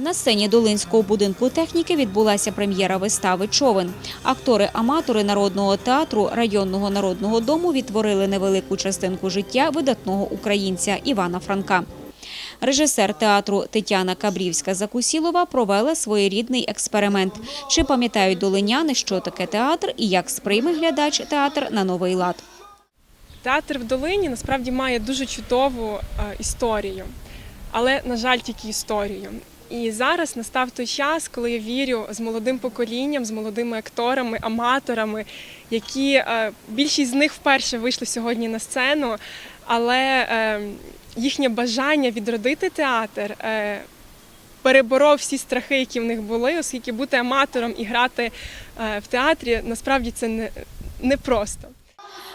На сцені Долинського будинку техніки відбулася прем'єра вистави Човен. Актори-аматори народного театру районного народного дому відтворили невелику частинку життя видатного українця Івана Франка. Режисер театру Тетяна Кабрівська-Закусілова провела своєрідний експеримент. Чи пам'ятають долиняни, що таке театр і як сприйме глядач театр на новий лад? Театр в Долині насправді має дуже чудову е, історію, але, на жаль, тільки історію. І зараз настав той час, коли я вірю з молодим поколінням, з молодими акторами, аматорами, які е, більшість з них вперше вийшли сьогодні на сцену, але е, їхнє бажання відродити театр. е, Переборов всі страхи, які в них були, оскільки бути аматором і грати в театрі насправді це не, непросто.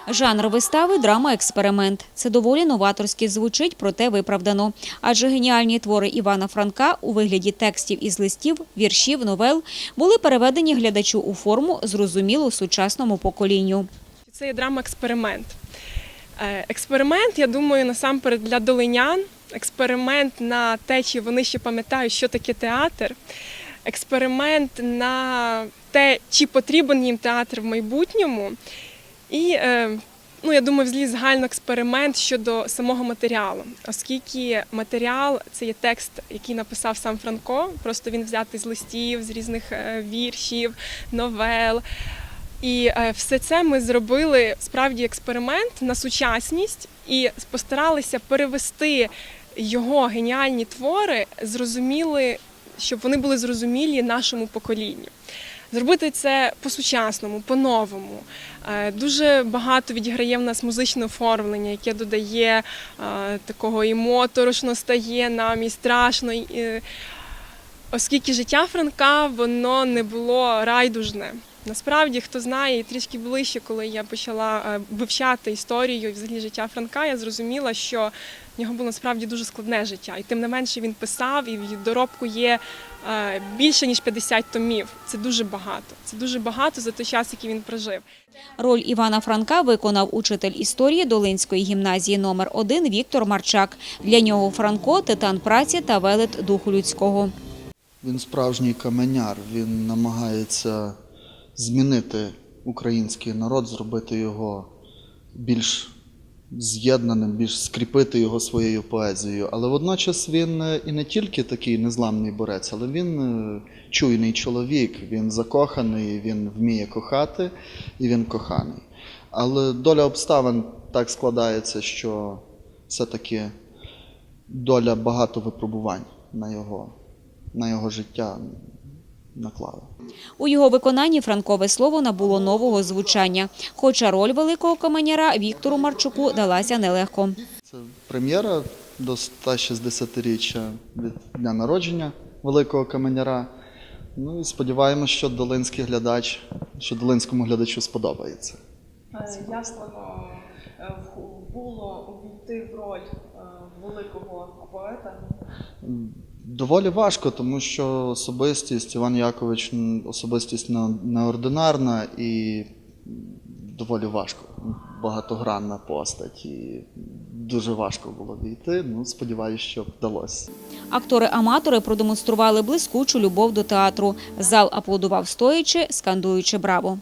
Жанр вистави драма-експеримент. Це доволі новаторськи звучить, проте виправдано. Адже геніальні твори Івана Франка у вигляді текстів із листів, віршів, новел були переведені глядачу у форму, зрозумілу сучасному поколінню. Це є драма-експеримент. Е, Експеримент, я думаю, насамперед для долинян. Експеримент на те, чи вони ще пам'ятають, що таке театр. Експеримент на те, чи потрібен їм театр в майбутньому. І е, ну, я думаю, взагалі загально експеримент щодо самого матеріалу, оскільки матеріал це є текст, який написав сам Франко. Просто він взятий з листів, з різних е, віршів, новел. І е, все це ми зробили справді експеримент на сучасність і постаралися перевести його геніальні твори, зрозуміли, щоб вони були зрозумілі нашому поколінню. Зробити це по-сучасному, по-новому. Е, Дуже багато відіграє в нас музичне оформлення, яке додає е, такого і моторошно стає нам, і страшно. е, Оскільки життя Франка воно не було райдужне. Насправді, хто знає, і трішки ближче, коли я почала е, вивчати історію і взагалі життя Франка, я зрозуміла, що в нього було насправді дуже складне життя. І тим не менше він писав, і в доробку є е, більше ніж 50 томів. Це дуже багато. Це дуже багато за той час, який він прожив. Роль Івана Франка виконав учитель історії Долинської гімназії номер 1 Віктор Марчак. Для нього Франко – титан праці та велет духу людського. Він справжній каменяр, він намагається змінити український народ, зробити його більш з'єднаним, більш скріпити його своєю поезією. Але водночас він е, і не тільки такий незламний борець, але він е, чуйний чоловік, він закоханий, він вміє кохати і він коханий. Але доля обставин так складається, що все-таки доля багато випробувань на його, на його життя наклала. У його виконанні франкове слово набуло нового звучання. Хоча роль великого каменяра Віктору Марчуку далася нелегко. Це прем'єра до 160-річчя від дня народження великого каменяра. Ну і сподіваємося, що долинський глядач, що долинському глядачу сподобається. Е, Як воно е, було увійти в роль е, великого поета? Доволі важко, тому що особистість Іван Якович особистість неординарна і доволі важко. Багатогранна постать. І дуже важко було війти. Ну, сподіваюся, що вдалося. Актори-аматори продемонстрували блискучу любов до театру. Зал аплодував стоячи, скандуючи «Браво!».